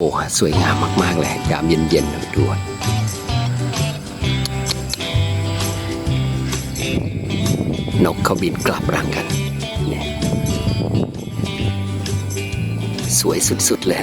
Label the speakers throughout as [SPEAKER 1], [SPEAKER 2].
[SPEAKER 1] โอ้สวยงามมาก ๆ เลยยามเย็นๆนดูอะนกเขาบินกลับรังกันเนี่ยสวยสุด ๆ เลย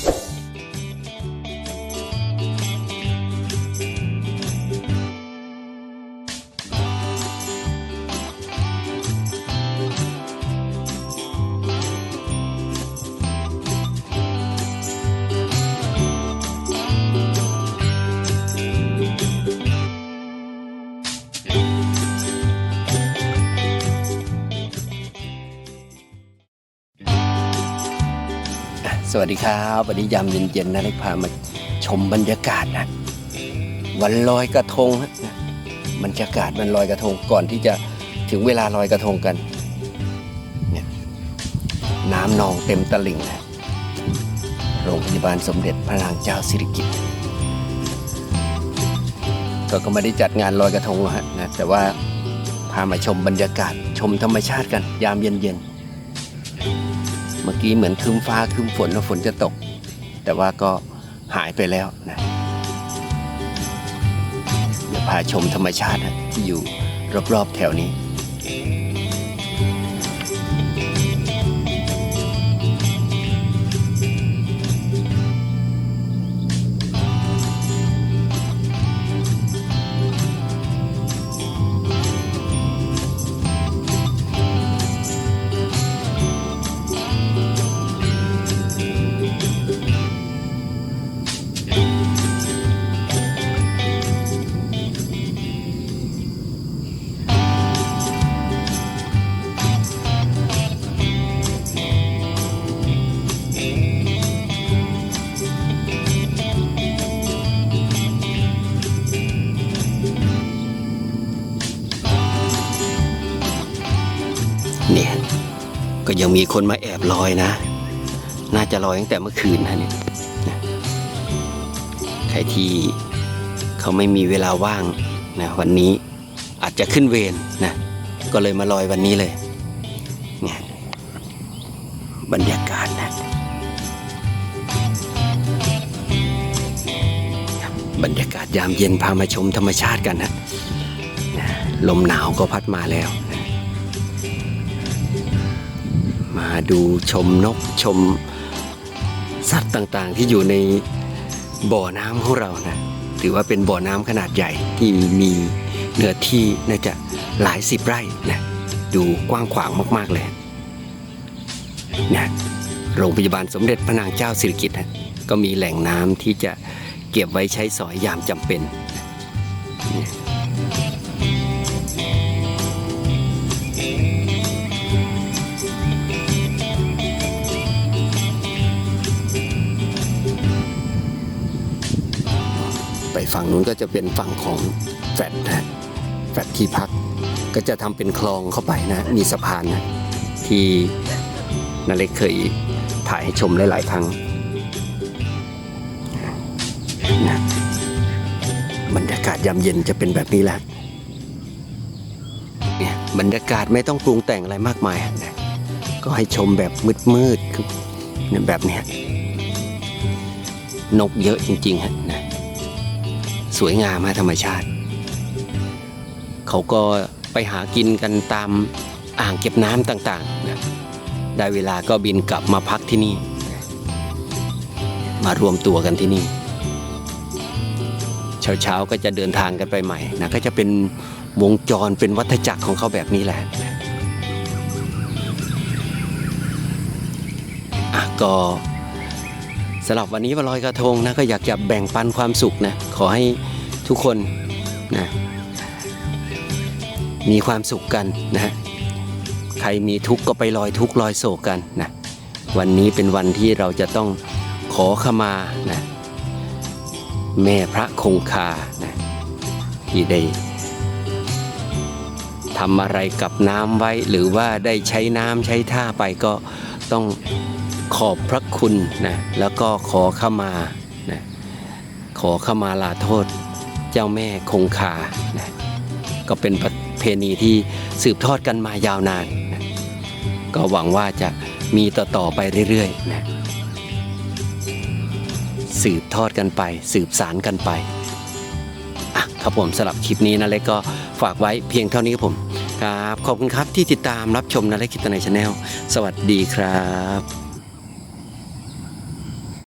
[SPEAKER 1] สวัสดีครับวันนี้ยามเย็นๆนะเล็กพามาชมบรรยากาศนะ วันลอยกระทงนะบรรยากาศมันลอยกระทงก่อนที่จะถึงเวลาลอยกระทงกันเนี่ยน้ำนองเต็มตลิ่งนะโรงพยาบาลสมเด็จพระนางเจ้าสิริกิติ์ก็ก็ไม่ได้จัดงานลอยกระทงหรอกฮะนะแต่ว่าพามาชมบรรยากาศชมธรรมชาติกัน ยามเย็นๆ เมื่อกี้เหมือนคืมฟ้าคืมฝนว่าฝนจะตก แต่ว่าก็หายไปแล้วนะเดี๋ยวพาชมธรรมชาติที่อยู่รอบๆแถวนี้ ยังมีคนมาแอบลอยนะ น่าจะลอยตั้งแต่เมื่อคืนนะเนี่ยใครที่เขาไม่มีเวลาว่างนะวันนี้อาจจะขึ้นเวรนะก็เลยมาลอยวันนี้เลยเนี่ยบรรยากาศนะบรรยากาศยามเย็นพามาชมธรรมชาติกันนะนะลมหนาวก็พัดมาแล้ว มาดูชมนกชมสัตว์ต่างๆ ที่อยู่ในบ่อน้ำของเรานะถือว่าเป็นบ่อน้ำขนาดใหญ่ที่มีเนื้อที่น่าจะหลายสิบไร่นะดูกว้างขวางมากๆเลยนะโรงพยาบาลสมเด็จพระนางเจ้าสิริกิติ์นะก็มีแหล่งน้ำที่จะเก็บไว้ใช้สอยยามจำเป็นนะ ไปฝั่งนู้นก็จะเป็นฝั่งของแฟลตนะแฟลตที่พักก็จะทำเป็นคลองเข้าไปนะ มีสะพานนะที่นาเล็กเคยถ่ายให้ชมหลายๆครั้งนะบรรยากาศยามเย็นจะเป็นแบบนี้แหละเนี่ยบรรยากาศไม่ต้องปรุงแต่งอะไรมากมายนะก็ให้ชมแบบมืดๆคือเนี่ยแบบเนี้ยนกเยอะจริงๆฮะ สวยงามมาธรรมชาติ เขาก็ไปหากินกันตามอ่างเก็บน้ำต่างๆนะได้เวลาก็บินกลับมาพักที่นี่ มารวมตัวกันที่นี่ เช้าๆก็จะเดินทางกันไปใหม่นะก็จะเป็นวงจรเป็นวัฏจักรของเขาแบบนี้แหละอะก็ำหรับวันนี้วันลอยกระทงนะก็อยากจะแบ่งปันความสุขนะขอให้ทุกคนนะมีความสุขกันนะฮะใครมีทุกข์ก็ไปลอยทุกข์ลอยโศกกันนะวันนี้เป็นวันที่เราจะต้องขอขมานะแม่พระคงคานะที่ได้ทำอะไรกับน้ำไว้ หรือว่าได้ใช้น้ำใช้ท่าไปก็ต้อง ขอบพระคุณนะแล้วก็ขอเข้ามานะขอเข้ามาลาโทษเจ้าแม่คงคานะก็เป็นประเพณีที่สืบทอดกันมายาวนานนะก็หวังว่าจะมีต่อๆไปเรื่อยๆนะสืบทอดกันไป สืบสารกันไปอะครับผมสำหรับคลิปนี้นะเล็กก็ฝากไว้เพียงเท่านี้ครับผมครับขอบคุณครับที่ติดตามรับชมนะเล็กคิดในชาแนลสวัสดีครับ